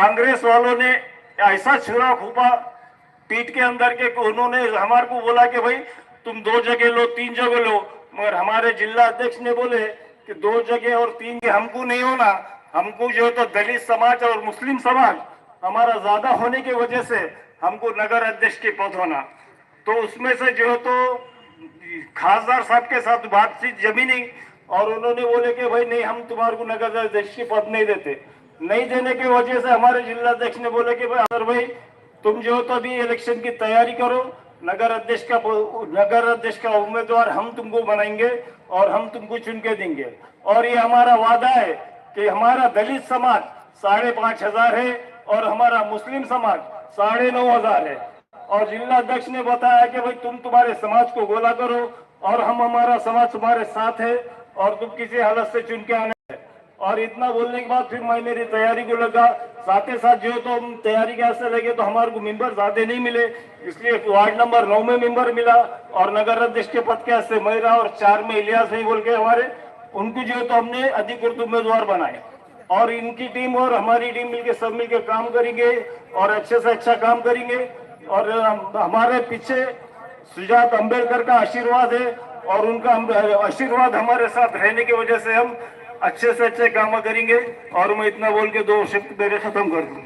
कांग्रेस वालों ने ऐसा छुरा खूपा, पीठ के अंदर के उन्होंने हमारे को बोला कि भाई, तुम दो जगह लो, तीन जगह लो। मगर हमारे जिला अध्यक्ष ने बोले कि दो जगह और तीन जगह हमको नहीं होना। हमको जो है तो दलित समाज और मुस्लिम समाज हमारा ज़्यादा होने की वजह से हमको नगर अध्यक्ष के पद होना। तो उसमें से जो है तो खासदार साहब के साथ बातचीत जमी नहीं और उन्होंने बोले कि भाई, नहीं, हम तुम्हारे को नगर अध्यक्ष के पद नहीं देते। नहीं देने की वजह से हमारे जिला अध्यक्ष ने बोले कि भाई अगर भाई, तुम जो तो अभी इलेक्शन की तैयारी करो, नगर अध्यक्ष का नगर अध्यक्ष का उम्मीदवार हम तुमको बनाएँगे और हम तुमको चुन के देंगे और ये हमारा वादा है कि हमारा दलित समाज साढ़े पाँच हज़ार है और हमारा मुस्लिम समाज साढ़े नौ हज़ार है और जिला अध्यक्ष ने बताया कि भाई तुम तुम्हारे समाज को गोला करो और हम हमारा समाज तुम्हारे साथ है और तुम किसी हालत से चुन के आने। और इतना बोलने के बाद फिर मैं मेरी तैयारी को लगा। साथ ही साथ जो तो तैयारी के ऐसे लगे तो हमारे को मेंबर ज़्यादा नहीं मिले। इसलिए वार्ड नंबर नौ में मेंबर मिला और नगर अध्यक्ष के पद के ऐसे मैं और चार में इलियास नहीं बोल के हमारे, उनको जो तो हमने अधिकृत उम्मीदवार बनाए। और इनकी टीम और हमारी टीम मिलके सब मिलके काम करेंगे और अच्छे से अच्छा काम करेंगे। और हमारे पीछे सुजात अंबेडकर का आशीर्वाद है और उनका आशीर्वाद हमारे साथ रहने की वजह से हम अच्छे से अच्छे काम करेंगे और मैं इतना बोल के दो शब्द मेरे खत्म कर दूं।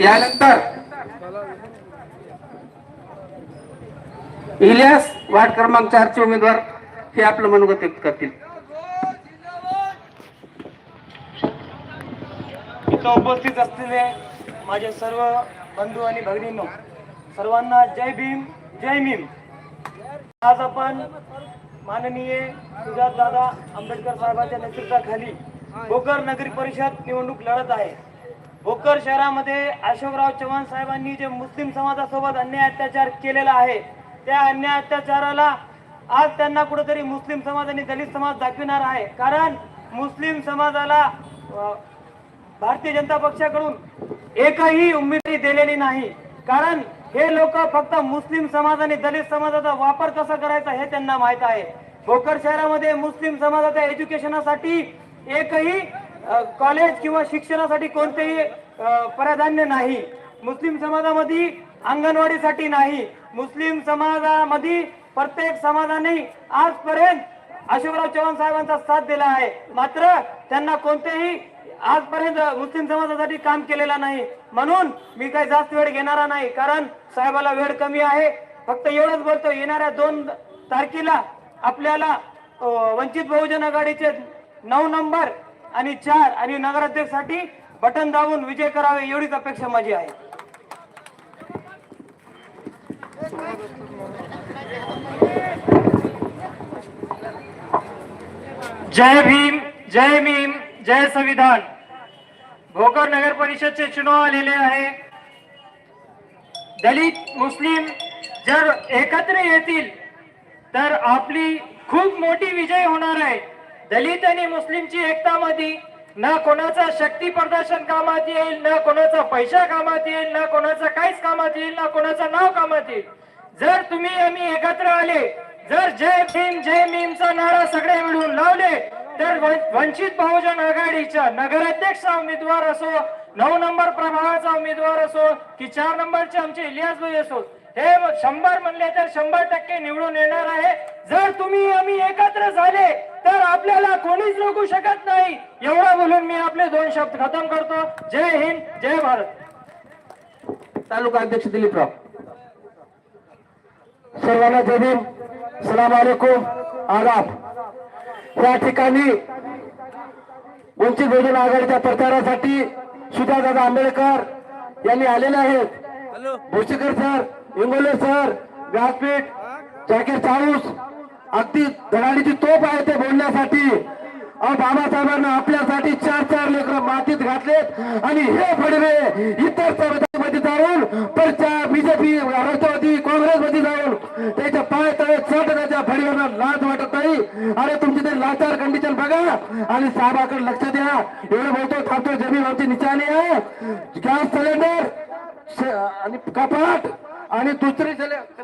यानंतर। इलियास वार्ड क्रमांक चारचे उमेदवार हे आपलं मनोगत व्यक्त करतील. इथं उपस्थित असलेले माझे सर्व बंधू आणि भगिनींनो सर्वांना जय भीम जय भीम. आज आपण माननीय सुजात दादा आंबेडकर साहेबांच्या नेतृत्वाखाली भोकर नगरी परिषद निवडणूक लढत आहे. भोकर शहरामध्ये अशोकराव चव्हाण साहेबांनी जे मुस्लिम समाजासोबत अन्याय अत्याचार केलेला आहे त्या अन्याय अत्याचाराला आज त्यांना कुठेतरी मुस्लिम समाज आणि दलित समाज दाखविणार आहे. कारण मुस्लिम समाजाला भारतीय जनता पक्षाकडून एकही उमेदवारी दिलेली नाही. कारण हे लोक फक्त मुस्लिम समाज आणि दलित समाजाचा वापर कसा करायचा हे त्यांना माहीत आहे. भोकर शहरामध्ये मुस्लिम समाजाच्या एज्युकेशनासाठी एकही कॉलेज किंवा शिक्षणासाठी कोणतेही प्राधान्य नाही. मुस्लिम समाजामध्ये अंगणवाडीसाठी नाही. मुस्लिम समाजामध्ये प्रत्येक समाजाने आजपर्यंत अशोकराव चव्हाण साहेबांचा साथ दिला आहे. मात्र त्यांना कोणतेही आजपर्यंत मुस्लिम समाजासाठी काम केलेलं नाही. म्हणून मी काही जास्त वेळ घेणारा नाही. कारण साहेबाला वेळ कमी आहे. फक्त एवढंच बोलतो येणाऱ्या दोन तारखेला आपल्याला वंचित बहुजन आघाडीचे नऊ नंबर आणि चार आणि नगराध्यक्षसाठी बटन दाबून विजय करावे एवढीच अपेक्षा माझी आहे. जय भीम जय भीम जय संविधान. भोकर नगर परिषदचे चुनाव आलेले आहे. दलित मुस्लिम जर एकत्र येतील तर आपली खूप मोठी विजय होणार आहे. दलित आणि मुस्लिमची एकता मध्ये ना कोणाचा शक्ती प्रदर्शन कामात येईल ना कोणाचा पैसा कामात येईल ना कोणाचं काहीच कामात येईल ना कोणाचं नाव कामात येईल. जर तुम्ही आम्ही एकत्र आले जर जय भीम जय भीमचा नारा सगळे मिळून लावले तर वंचित बहुजन आघाडीच्या नगराध्यक्ष उमेदवार असो नऊ नंबर प्रभागाचा उमेदवार असो की चार नंबरचे आमचे इलियास भाई असो हे शंभर म्हणले तर शंभर टक्के निवडून येणार आहे. जर तुम्ही आम्ही एकत्र झाले तर आपल्याला कोणीच रोखू शकत नाही. एवढं बोलून मी आपले दोन शब्द खतम करतो. जय हिंद जय भारत. तालुका अध्यक्ष दिलीपराव सर्वांना जय भीम. सलाम वालेकुम आदाब. या ठिकाणी वंचित बहुजन आघाडीच्या प्रचारासाठी सुधादादा आंबेडकर यांनी आलेले आहेत. भोशीकर सर इंगोले सर व्यासपीठ जाकीर चाळूस अगदी धडाडीची तोप आहे ते बोलण्यासाठी. बाबासाहेबांना आपल्यासाठी चार चार लेकर मातीत घातलेत. आणि हे फडवे इतर संविधानामध्ये जाऊन परच्या बीजेपी राष्ट्रवादी काँग्रेसमध्ये जाऊन त्याच्या पाय तळे चट त्याच्या फडव्यांना लाज वाटत नाही. अरे तुमची ते लाचार कंडिशन बघा. आणि साहेबाकडे लक्ष द्या. एवढं बोलतो थांबतो जमीन आमची निचाणी आहे. गॅस सिलेंडर आणि कपाट आणि दुसरी सिलेंडर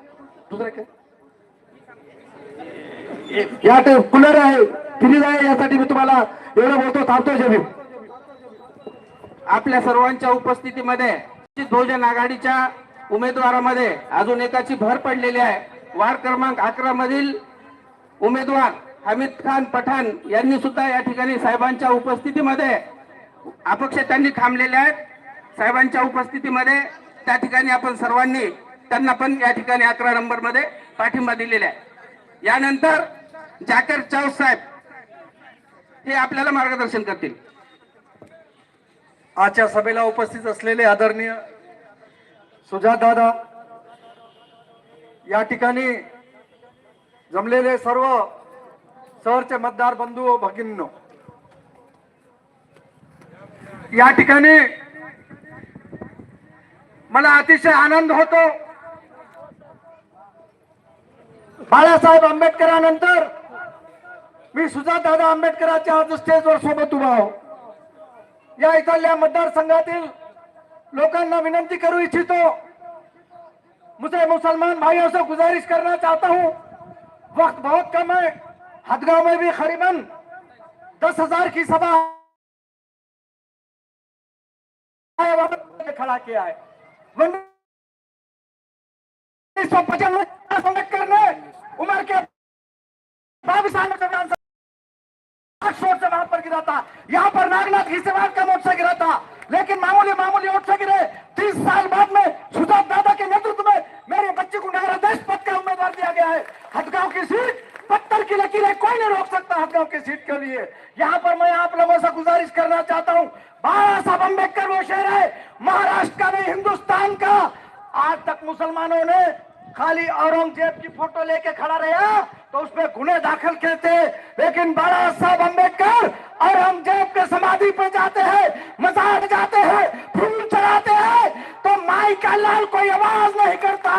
दुसरं काय? या कूलर आहे फ्रीज आहे यासाठी मी तुम्हाला एवढं बोलतो थांबतो जय आपल्या सर्वांच्या उपस्थितीमध्ये बहुजन आघाडीच्या उमेदवारामध्ये अजून एकाची भर पडलेली आहे. वार्ड क्रमांक अकरा मधील उमेदवार हमीद खान पठाण यांनी सुद्धा या ठिकाणी साहेबांच्या उपस्थितीमध्ये अपक्ष त्यांनी थांबलेले आहेत. साहेबांच्या उपस्थितीमध्ये त्या ठिकाणी आपण सर्वांनी त्यांना पण या ठिकाणी अकरा नंबरमध्ये पाठिंबा दिलेला आहे. यानंतर जाकर चाव साहेब हे आपल्याला मार्गदर्शन करतील. आजच्या सभेला उपस्थित असलेले आदरणीय सुजात दादा या ठिकाणी जमलेले सर्व सरचे मतदार बंधू व भगिनींनो या ठिकाणी मला अतिशय आनंद होतो. बाळासाहेब आंबेडकरानंतर मी सुजात दादा आंबेडकरांच्या आज स्टेजवर सोबत उभा आहो. या इथल्या मतदारसंघातील लोकांना विनंती करू इच्छितो. मुझे मुसलमान भाइयों से गुजारिश करना चाहता हूँ. वक्त बहुत कम है. हदगांव में भी करीबन दस हज़ार की सभा खड़ा किया है। उन्नीस सौ पचानवे अंबेडकर ने उम्र के बाईस साल शोर से वहाँ पर गिरा था यहाँ पर नागनाथ घिसेवाल का मोर्चा गिरा था लेकिन मामूली मामूली वोट गिरे। तीस साल बाद में सुजात दादा के नेतृत्व में मेरे बच्चे को नगराध्यक्ष पद का उम्मीदवार दिया गया है। हदगांव की सीट, पत्थर की लकीरें कोई नहीं रोक सकता हदगांव की सीट के लिए। यहाँ पर मैं आप लोगों से गुजारिश करना चाहता हूँ। बाबा साहब अंबेडकर वो शहर है। महाराष्ट्र का नहीं, हिंदुस्तान का। आज तक मुसलमानों ने खाली औरंगज़ेब की फ़ोटो लेके खड़ा रहा तो उसमें गुने दाखिल थे लेकिन बाबा साहब अंबेडकर औरंगज़ेब के समाधि पे जाते हैं मजार जाते हैं, फूल चढ़ाते हैं तो माई का लाल कोई आवाज़ नहीं करता।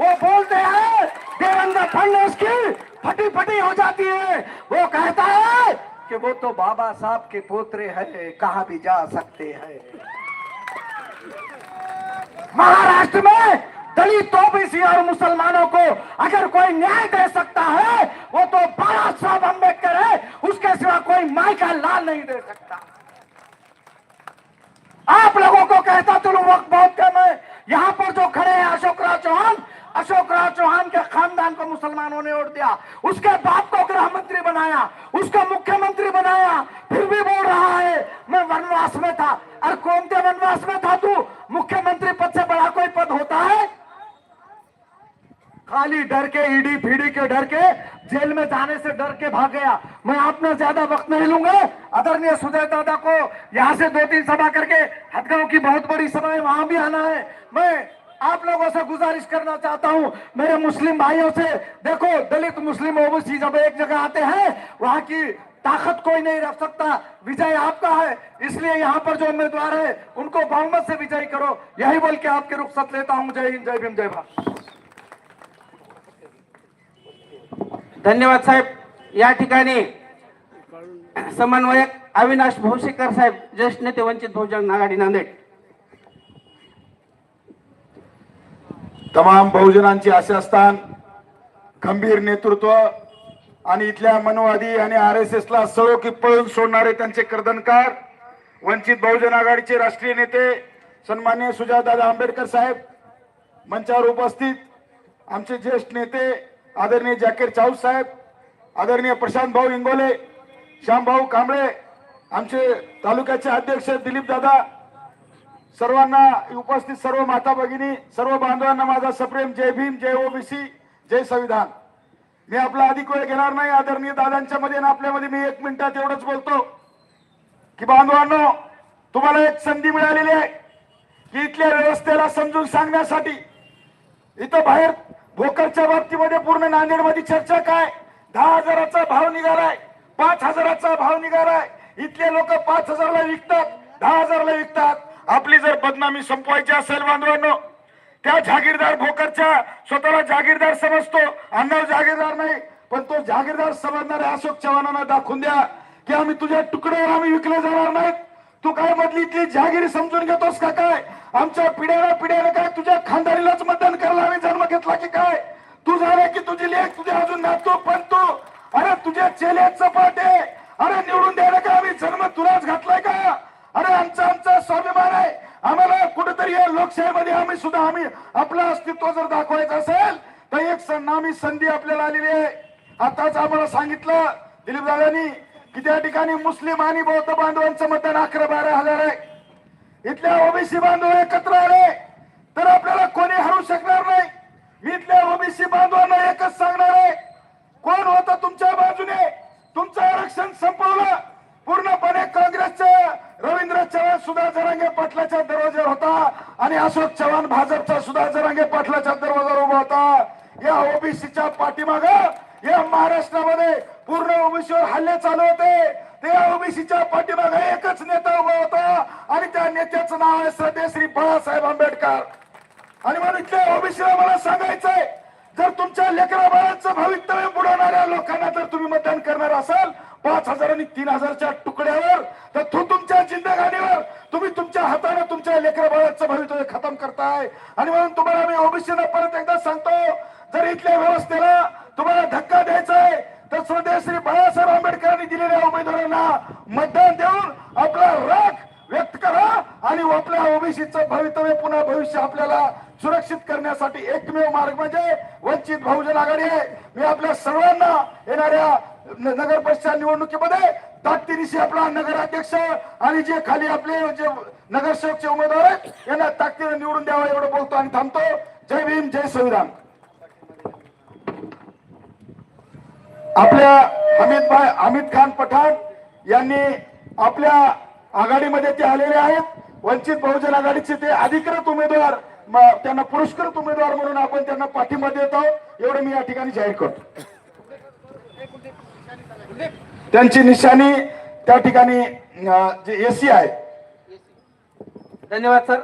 वो बोलते हैं, देवेंद्र फडणवीस की फटी फटी हो जाती है। वो कहता है कि वो तो बाबा साहब के पोतरे हैं, कहा भी जा सकते हैं। महाराष्ट्र में दलित ओबीसी और मुसलमानों को अगर कोई न्याय दे सकता है, वो तो बाबा साहब अंबेडकर है, उसके सिवा कोई माई का लाल नहीं दे सकता। आप लोगों को कहता चलो, वक्त बहुत कम है। यहाँ पर जो खड़े हैं, अशोक राज चौहान, अशोक राज चौहान के खानदान को मुसलमानों ने वोट दिया। उसके बाप को गृह मंत्री बनाया, उसको मुख्यमंत्री बनाया, फिर भी बोल रहा है, मैं वनवास में था। अरे कौन से वनवास में था तू? मुख्यमंत्री पद से बड़ा कोई पद होता है? खाली डर के, ईडी फीडी के डर के, जेल में जाने से डर के भाग गया। मैं अपना ज़्यादा वक्त नहीं लूँगा। आदरणीय सुजय दादा को यहाँ से दो तीन सभा करके हदगांव की बहुत बड़ी सभा है, वहाँ भी आना है। मैं आप लोगों से गुजारिश करना चाहता हूँ। मेरे मुस्लिम भाइयों से, देखो, दलित, मुस्लिम, ओबीसी जब एक जगह आते हैं, वहाँ की ताकत कोई नहीं रख सकता। विजय आपका है, इसलिए यहाँ पर जो उम्मीदवार है, उनको बहुमत से विजयी करो। यही बोल के आपके रुखसत लेता हूँ। जय हिंद, जय भीम, जय भारत। धन्यवाद साहेब. या ठिकाणी समन्वयक अविनाश भोसेकर साहेब ज्येष्ठ नेते वंचित बहुजन आघाडी नांदेड. तमाम बहुजनांचे आशास्थान खंबीर नेतृत्व आणि इथल्या मनोवादी आणि आर एस एस ला सळो पळून सोडणारे त्यांचे कर्दनकार वंचित बहुजन आघाडीचे राष्ट्रीय नेते सन्मान्य सुजातदादा आंबेडकर साहेब मंचावर उपस्थित आमचे ज्येष्ठ नेते आदरणीय जाकीर चाऊस साहेब आदरणीय प्रशांत भाऊ इंगोले श्यामभाऊ कांबळे आमचे तालुक्याचे अध्यक्ष दिलीप दादा सर्वांना उपस्थित सर्व माता भगिनी सर्व बांधवांना माझा सप्रेम जय भीम जय ओबीसी जय संविधान. मी आपला अधिक वेळ घेणार नाही आदरणीय दादांच्या मध्ये आणि आपल्यामध्ये मी एक मिनिटात एवढंच बोलतो. की बांधवांनो तुम्हाला एक संधी मिळालेली आहे की इथल्या व्यवस्थेला समजून सांगण्यासाठी इथं बाहेर भोकरच्या बाबतीमध्ये पूर्ण नांदेडमध्ये चर्चा काय? दहा हजाराचा भाव निघालाय पाच हजाराचा भाव निघालाय. इथले लोक पाच हजारला विकतात दहा हजारला विकतात. आपली जर बदनामी संपवायची असेल बांधवांनो त्या जागीरदार भोकरच्या स्वतःला जागीरदार समजतो. अण्णा जागीरदार नाही पण तो जागीरदार समजणाऱ्या अशोक चव्हाणांना दाखवून द्या की आम्ही तुझ्या तुकड्यावर आम्ही विकले जाणार नाहीत. तू काय मधली इथली जागीर समजून घेतोस का काय? आमच्या पिढ्याला पिढ्याला काय तुझ्या खानदारीलाच मतदान करायला आम्ही जन्म घेतला की काय? तू झाला की तुझी लेख तुझे अजून नातो पण तू? अरे तुझ्या चेले चपाटे अरे निवडून द्यायला का आम्ही जन्म तुलाच घातलाय का? अरे आमचा आमचा स्वाभिमान आहे. आम्हाला कुठेतरी या लोकशाहीमध्ये आम्ही सुद्धा आम्ही आपलं अस्तित्व जर दाखवायचं असेल तर एक सन्नामी संधी आपल्याला आलेली आहे. आताच आम्हाला सांगितलं दिलीप दादांनी की त्या ठिकाणी मुस्लिम आणि बौद्ध बांधवांचं मतदान अकरा बारा हजार आहे. इथल्या ओबीसी बांधव एकत्र आले तर आपल्याला कोणी हरू शकणार नाही. मी इथल्या ओबीसी बांधवांना एकच सांगणार आहे कोण होतं तुमच्या बाजूने? तुमचं आरक्षण संपवलं. पूर्णपणे काँग्रेसच्या रवींद्र चव्हाण सुधा जरांगे पाटलाच्या दरवाज्यावर होता आणि अशोक चव्हाण भाजपचा सुधा जरांगे पाटलाच्या दरवाजावर उभा होता. या ओबीसीच्या पाठीमाग या महाराष्ट्रामध्ये पूर्ण ओबीसीवर हल्ले चालू होते. या ओबीसीच्या पाठीमागे एकच नेता उभा होता आणि त्या नेत्याचं नाव आहे श्रद्धेश्री बाळासाहेब आंबेडकर. आणि म्हणून इथल्या ओबीसीला मला सांगायचंय जर तुमच्या लेकरा बाळांचं भवितव्य बुडवणाऱ्या लोकांना जर तुम्ही मतदान करणार असाल पाच हजार आणि तीन हजारच्या तुकड्यावर तर तो तुमच्या जिंदगानीवर तुम्ही तुमच्या हाताने तुमच्या लेकरा बाळाचं भवितव्य खतम करताय. आणि म्हणून तुम्हाला मी ओबीसीला परत एकदा सांगतो जर इथल्या व्यवस्थेला तुम्हाला धक्का द्यायचा आहे तर श्री बाळासाहेब आंबेडकरांनी दिलेल्या उमेदवारांना मतदान देऊन आपला राग व्यक्त करा आणि आपल्या ओबीसीचं भवितव्य पुन्हा भविष्य आपल्याला सुरक्षित करण्यासाठी एकमेव मार्ग म्हणजे वंचित बहुजन आघाडी आहे. मी आपल्या सर्वांना येणाऱ्या नगर परिषद निवडणुकीमध्ये ताकदीनिशी आपला नगराध्यक्ष आणि जे खाली आपले जे नगरसेवकचे उमेदवार आहेत यांना ताकदीने निवडून द्यावा एवढं बोलतो आणि थांबतो. जय भीम जय संविधान. आपल्या अमित भाई अमित खान पठाण यांनी आपल्या आघाडीमध्ये ते आलेले आहेत. वंचित बहुजन आघाडीचे ते अधिकृत उमेदवार त्यांना पुरस्कृत उमेदवार म्हणून आपण त्यांना पाठिंबा देत आहोत. एवढं मी या ठिकाणी जाहीर करतो. त्यांची निशाणी त्या ठिकाणी जे एसी आहे. धन्यवाद सर.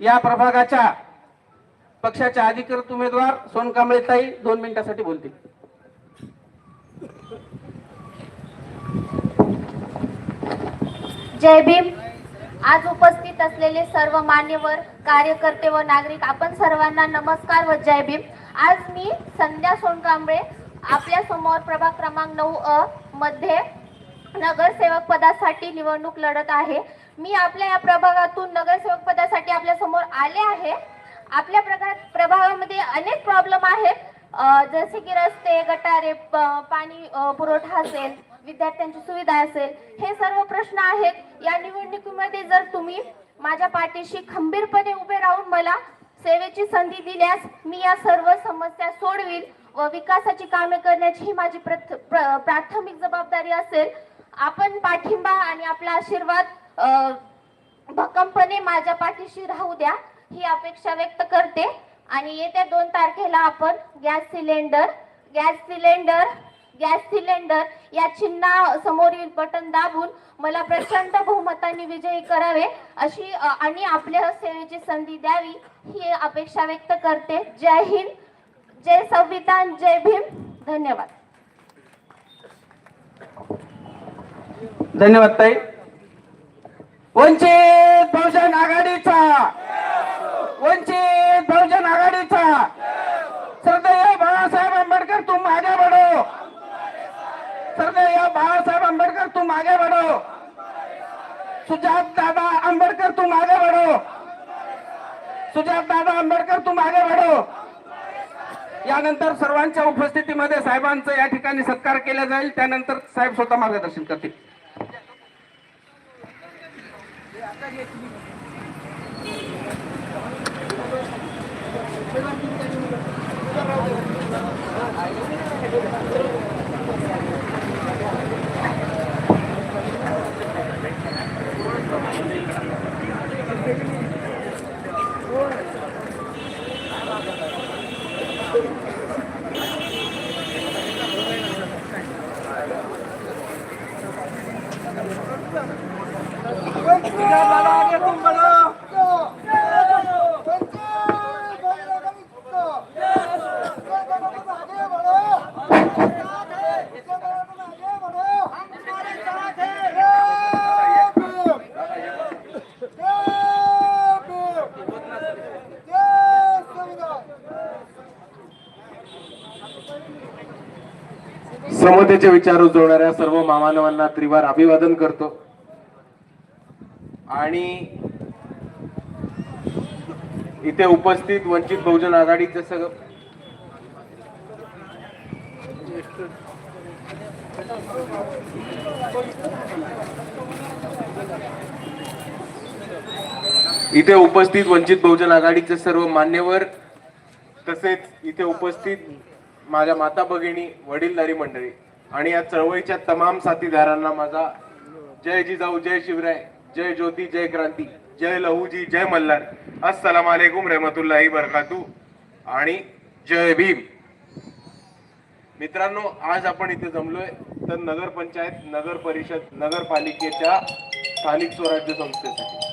या प्रभागाच्या पक्षाच्या अधिकृत उमेदवार सोनकांबळेताई दोन मिनिटासाठी बोलतील. जय भीम. आज उपस्थित असलेले सर्व मान्यवर कार्यकर्ते व नागरिक आपण सर्वांना नमस्कार व जय भीम. आज मी संध्या सोनकांबळे आपल्यासमोर प्रभाग क्रमांक नऊ अ मध्ये नगरसेवक पदासाठी निवडणूक लढत आहे. मी आपल्या या प्रभागातून नगरसेवक पदासाठी आपल्यासमोर आले आहे. आपल्या प्रभागात प्रभागामध्ये अनेक प्रॉब्लेम आहेत. जसे की रस्ते गटारे प- पाणी पुरवठा असेल विद्यार्थ्यांची सुविधा असेल हे सर्व प्रश्न आहेत. या निवडणुकीमध्ये जर तुम्ही माझ्या पाठीशी खंबीरपणे उभे राहून मला सेवेची संधी दिल्यास मी या सर्व समस्या सोडवील व विकासाची कामे करण्याची ही माझी प्रथ- प्र- प्राथमिक जबाबदारी असेल. आपण पाठिंबा आणि आपला आशीर्वाद भक्कमपणे माझ्या पाठीशी राहू द्या ही अपेक्षा व्यक्त करते. आणि येत्या दोन तारखेला आपण gas cylinder gas cylinder gas cylinder या चिन्हा समोरील बटन दाबून मला प्रचंड बहुमताने विजयी करावे अशी आणि आपल्या सेवेची संधी द्यावी ही अपेक्षा व्यक्त करते. जय हिंद जय संविधान जय भीम. धन्यवाद. धन्यवाद ताई. वंचित बहुजन आघाडीचा वंचित बहुजन आघाडीचा. श्रद्धेय बाळासाहेब आंबेडकर तू माझ्या बडो बाळासाहेब आंबेडकर तू मागे बढो सुजात दादा आंबेडकर तू मागे बढो सुजात दादा आंबेडकर तू मागे वाढव यानंतर सर्वांच्या उपस्थितीमध्ये साहेबांचा या ठिकाणी सत्कार केला जाईल. त्यानंतर साहेब स्वतः मार्गदर्शन करतील. समतेचे विचार उजवणाऱ्या सर्व मामानवांना त्रिवार अभिवादन करतो. आणि इथे उपस्थित वंचित बहुजन आघाडीचे सगळं इथे उपस्थित वंचित बहुजन आघाडीचे सर्व मान्यवर तसेच इथे उपस्थित माझ्या माता भगिनी वडीलधारी मंडळी. आणि या चळवळीच्या तमाम साथीदारांना माझा जय जिजाऊ जय शिवराय जय ज्योती जय क्रांती जय लहूजी जय मल्हार. अस्सलाम वालेकुम रहमतुल्लाही बरकातू. आणि जय भीम. मित्रांनो आज आपण इथे जमलोय तर नगर पंचायत नगर परिषद नगरपालिकेच्या स्थानिक स्वराज्य संस्थेसाठी.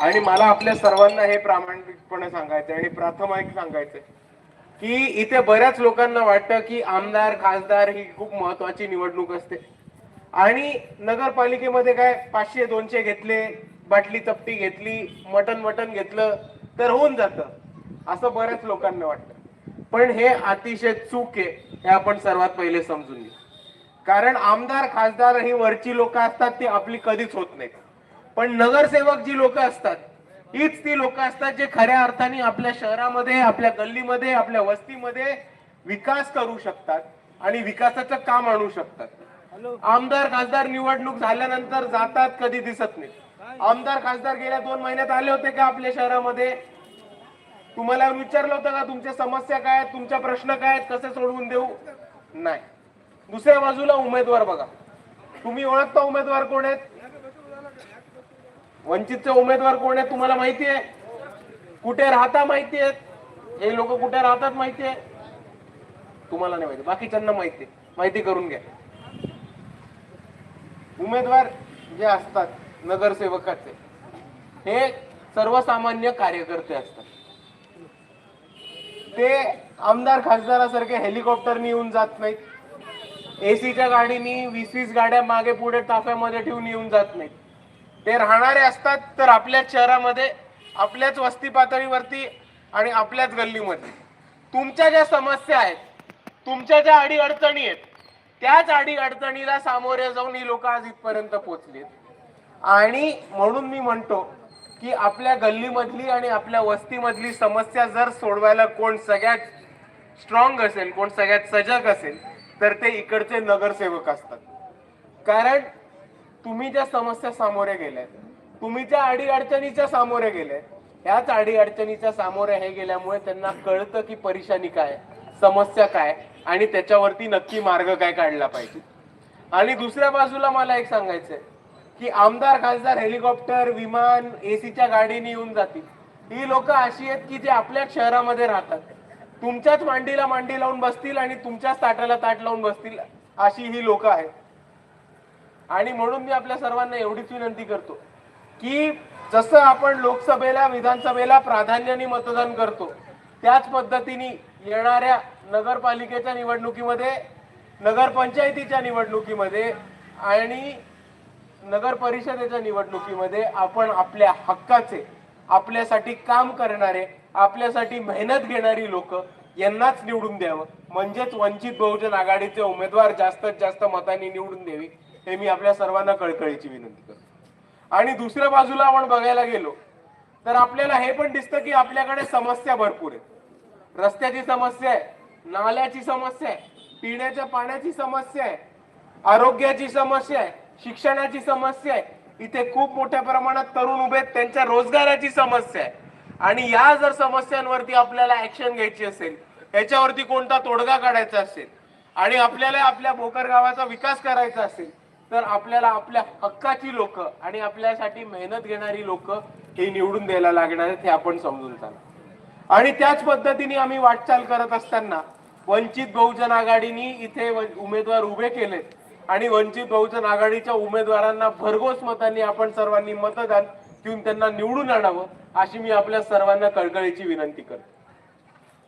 आणि मला आपल्या सर्वांना हे प्रामाणिकपणे सांगायचं आणि प्राथमिक सांगायचंय. की इथे बऱ्याच लोकांना वाटतं की आमदार खासदार ही खूप महत्वाची निवडणूक असते. आणि नगरपालिकेमध्ये काय पाचशे दोनशे घेतले बाटली चपटी घेतली मटन मटन घेतलं तर होऊन जातं. असं बऱ्याच लोकांना वाटतं. पण हे अतिशय चूक आहे हे आपण सर्वात पहिले समजून घेऊ. कारण आमदार खासदार ही वरची लोक असतात ती आपली कधीच होत नाहीत. पण नगरसेवक जी लोक असतात हीच ती लोक असतात जे खऱ्या अर्थाने आपल्या शहरामध्ये आपल्या गल्लीमध्ये आपल्या वस्तीमध्ये विकास करू शकतात आणि विकासाचं काम आणू शकतात. आमदार खासदार निवडणूक झाल्यानंतर जातात कधी दिसत नाही. आमदार खासदार गेल्या दोन महिन्यात आले होते का आपल्या शहरामध्ये? तुम्हाला विचारलं होतं का तुमच्या समस्या काय आहेत तुमच्या प्रश्न काय आहेत कसे सोडवून देऊ? नाही. दुसऱ्या बाजूला उमेदवार बघा. तुम्ही ओळखता उमेदवार कोण आहेत? वंचितचे उमेदवार कोण आहे तुम्हाला माहिती आहे? कुठे राहता माहिती आहेत? हे लोक कुठे राहतात माहिती आहे? तुम्हाला नाही माहिती. बाकीच्यांना माहिती माहिती करून घ्या. उमेदवार जे असतात नगरसेवकाचे हे सर्वसामान्य कार्यकर्ते असतात. ते आमदार खासदारासारखे हेलिकॉप्टरनी येऊन जात नाहीत. एसीच्या गाडीनी वीस वीस गाड्या मागे पुढे ताफ्यामध्ये ठेवून येऊन जात नाहीत. ते राहणारे असतात तर आपल्याच शहरामध्ये आपल्याच वस्ती पातळीवरती आणि आपल्याच गल्लीमध्ये. तुमच्या ज्या समस्या आहेत तुमच्या ज्या अडी अडचणी आहेत त्याच अडी अडचणीला सामोरे जाऊन ही लोक आज इथपर्यंत पोहोचलीत आणि म्हणून मी म्हणतो की आपल्या गल्लीमधली आणि आपल्या वस्तीमधली समस्या जर सोडवायला कोण सगळ्यात स्ट्रॉंग असेल कोण सगळ्यात सजग असेल तर ते इकडचे नगरसेवक असतात. कारण तुम्ही ज्या समस्या सामोरे गेल्यात तुम्ही ज्या अडी अडचणीच्या सामोरे गेले ह्याच अडी अडचणीच्या सामोरे हे गेल्यामुळे त्यांना कळतं की परेशानी काय समस्या काय आणि त्याच्यावरती नक्की मार्ग काय काढला पाहिजे. आणि दुसऱ्या बाजूला मला एक सांगायचंय की आमदार खासदार हेलिकॉप्टर विमान एसीच्या गाडीने येऊन जातील. ही लोक अशी आहेत की जे आपल्या शहरामध्ये राहतात. तुमच्याच मांडीला मांडी लावून बसतील आणि तुमच्याच ताटाला ताट लावून बसतील अशी ही लोक आहेत. आणि म्हणून मी आपल्या सर्वांना एवढीच विनंती करतो की जसं आपण लोकसभेला विधानसभेला प्राधान्याने मतदान करतो त्याच पद्धतीने येणाऱ्या नगरपालिकेच्या निवडणुकीमध्ये नगरपंचायतीच्या निवडणुकीमध्ये आणि नगर परिषदेच्या निवडणुकीमध्ये आपण आपल्या हक्काचे आपल्यासाठी काम करणारे आपल्यासाठी मेहनत घेणारी लोक यांनाच निवडून द्यावं. म्हणजेच वंचित बहुजन आघाडीचे उमेदवार जास्तीत जास्त मतांनी निवडून द्यावी. हे मी आपल्या सर्वांना कळकळीची विनंती करतो. आणि दुसऱ्या बाजूला आपण बघायला गेलो तर आपल्याला हे पण दिसतं की आपल्याकडे समस्या भरपूर आहेत. रस्त्याची समस्या आहे नाल्याची समस्या आहे पिण्याच्या पाण्याची समस्या आहे आरोग्याची समस्या आहे शिक्षणाची समस्या आहे. इथे खूप मोठ्या प्रमाणात तरुण उभे आहेत त्यांच्या रोजगाराची समस्या आहे. आणि या जर समस्यांवरती आपल्याला ऍक्शन घ्यायची असेल याच्यावरती कोणता तोडगा काढायचा असेल आणि आपल्याला आपल्या भोकर गावाचा विकास करायचा असेल तर आपल्याला आपल्या हक्काची लोक आणि आपल्यासाठी मेहनत घेणारी लोक हे निवडून द्यायला लागणार आहेत हे आपण समजून चाला. आणि त्याच पद्धतीने आम्ही वाटचाल करत असताना वंचित बहुजन आघाडीनी इथे उमेदवार उभे केलेत आणि वंचित बहुजन आघाडीच्या उमेदवारांना भरघोस मतांनी आपण सर्वांनी मतदान देऊन त्यांना निवडून आणावं अशी मी आपल्या सर्वांना कळकळीची विनंती करतो.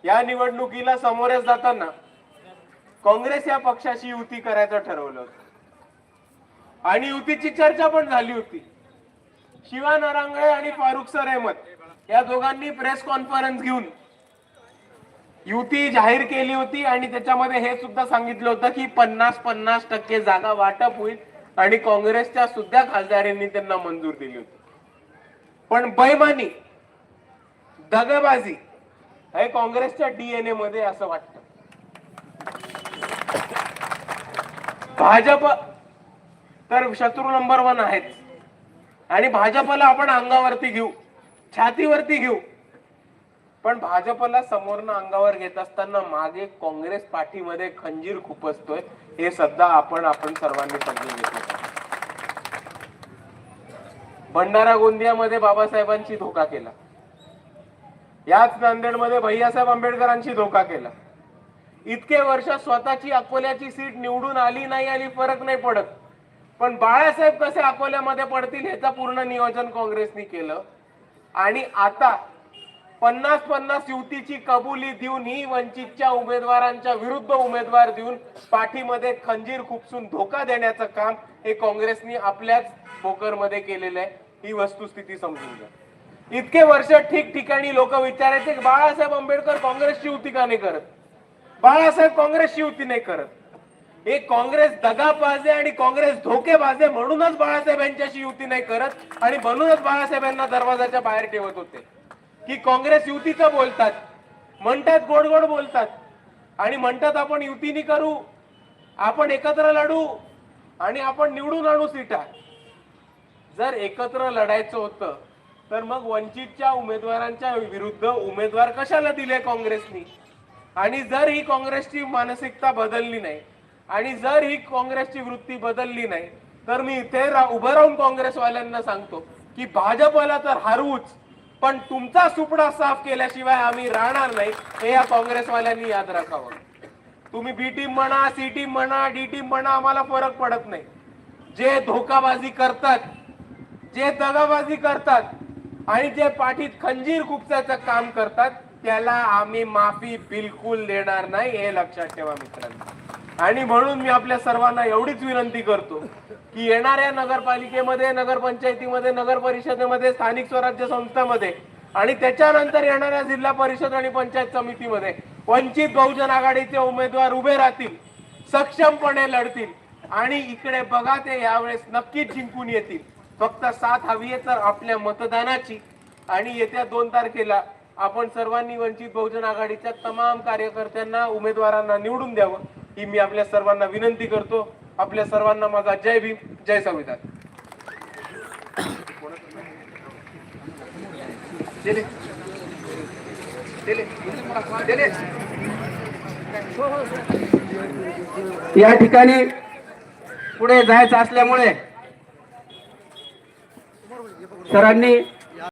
या निवडणुकीला समोरच जाताना काँग्रेस या पक्षाशी युती करायचं ठरवलं होतं. आणि युतीची चर्चा पण झाली होती. शिवा नारांगळे आणि फारुख सर अहमद या दोघांनी प्रेस कॉन्फरन्स घेऊन युती जाहीर केली होती आणि त्याच्यामध्ये हे सुद्धा सांगितलं होतं की पन्नास पन्नास टक्के जागा वाटप होईल आणि काँग्रेसच्या सुद्धा खासदारांनी त्यांना मंजूर दिली होती. पण बैमानी दगबाजी हे काँग्रेसच्या डीएनए मध्ये असं वाटतं. भाजप तर शत्रू नंबर वन आहेच आणि भाजपला आपण अंगावरती घेऊ छातीवरती घेऊ. पण भाजपला समोरनं अंगावर घेत असताना मागे काँग्रेस पाठीमध्ये खंजीर खुपसतोय हे सध्या आपण आपण सर्वांनी समजून घेतो भंडारा गोंदियामध्ये बाबासाहेबांची धोका केला. याच नांदेडमध्ये भैयासाहेब आंबेडकरांची धोका केला. इतके वर्ष स्वतःची अकोल्याची सीट निवडून आली नाही आली फरक नाही पडत. पण बाळासाहेब कसे अकोल्यामध्ये पडतील ह्याचं पूर्ण नियोजन काँग्रेसने केलं. आणि आता पन्नास पन्नास युतीची कबुली देऊन ही वंचितच्या उमेदवारांच्या विरुद्ध उमेदवार देऊन पाठीमध्ये खंजीर खुपसून धोका देण्याचं काम हे काँग्रेसनी आपल्याच पोकरमध्ये केलेलं आहे. ही वस्तुस्थिती समजून घ्या. इतके वर्ष ठिकठिकाणी लोक विचारायचे की बाळासाहेब आंबेडकर काँग्रेसची युती का नाही करत? बाळासाहेब काँग्रेसची युती नाही करत. एक काँग्रेस दगाबाजे आणि काँग्रेस धोकेबाजे म्हणूनच बाळासाहेब यांच्याशी युती नाही करत आणि म्हणूनच बाळासाहेबांना दरवाजाच्या बाहेर ठेवत होते. की काँग्रेस युतीचं बोलतात म्हणतात गोड गोड बोलतात आणि म्हणतात आपण युतीनी करू आपण एकत्र लढू आणि आपण निवडून आणू सीटा. जर एकत्र लढायचं होतं तर मग वंचितच्या उमेदवारांच्या विरुद्ध उमेदवार कशाला दिले काँग्रेसनी? आणि जर ही काँग्रेसची मानसिकता बदलली नाही आणि जर ही काँग्रेसची वृत्ती बदलली नाही तर मी इथे रा- उभं राहून काँग्रेसवाल्यांना सांगतो की भाजपला तर हरवूच पण तुमचा सुपडा साफ केल्याशिवाय आम्ही राहणार नाही हे या काँग्रेसवाल्यांनी याद राखावं. तुम्ही बी टीम म्हणा सी टीम म्हणा डी टीम म्हणा आम्हाला फरक पडत नाही. जे धोकाबाजी करतात जे दगाबाजी करतात आणि जे पाठीत खंजीर खुपसाचं काम करतात त्याला आम्ही माफी बिलकुल देणार नाही हे लक्षात ठेवा मित्रांनो. आणि म्हणून मी आपल्या सर्वांना एवढीच विनंती करतो की येणाऱ्या नगरपालिकेमध्ये नगरपंचायतीमध्ये नगर परिषदेमध्ये स्थानिक स्वराज्य संस्थामध्ये आणि त्याच्यानंतर येणाऱ्या जिल्हा परिषद आणि पंचायत समितीमध्ये वंचित बहुजन आघाडीचे उमेदवार उभे राहतील सक्षमपणे लढतील आणि इकडे बघा ते यावेळेस नक्कीच जिंकून येतील. फक्त साथ हवी आहे तर आपल्या मतदानाची आणि येत्या दोन तारखेला आपण सर्वांनी वंचित बहुजन आघाडीच्या तमाम कार्यकर्त्यांना उमेदवारांना निवडून द्यावं. ही मी आपल्या सर्वांना विनंती करतो आपल्या सर्वांना माझा जय भीम जय संविधान. या ठिकाणी पुढे जायचं असल्यामुळे सरांनी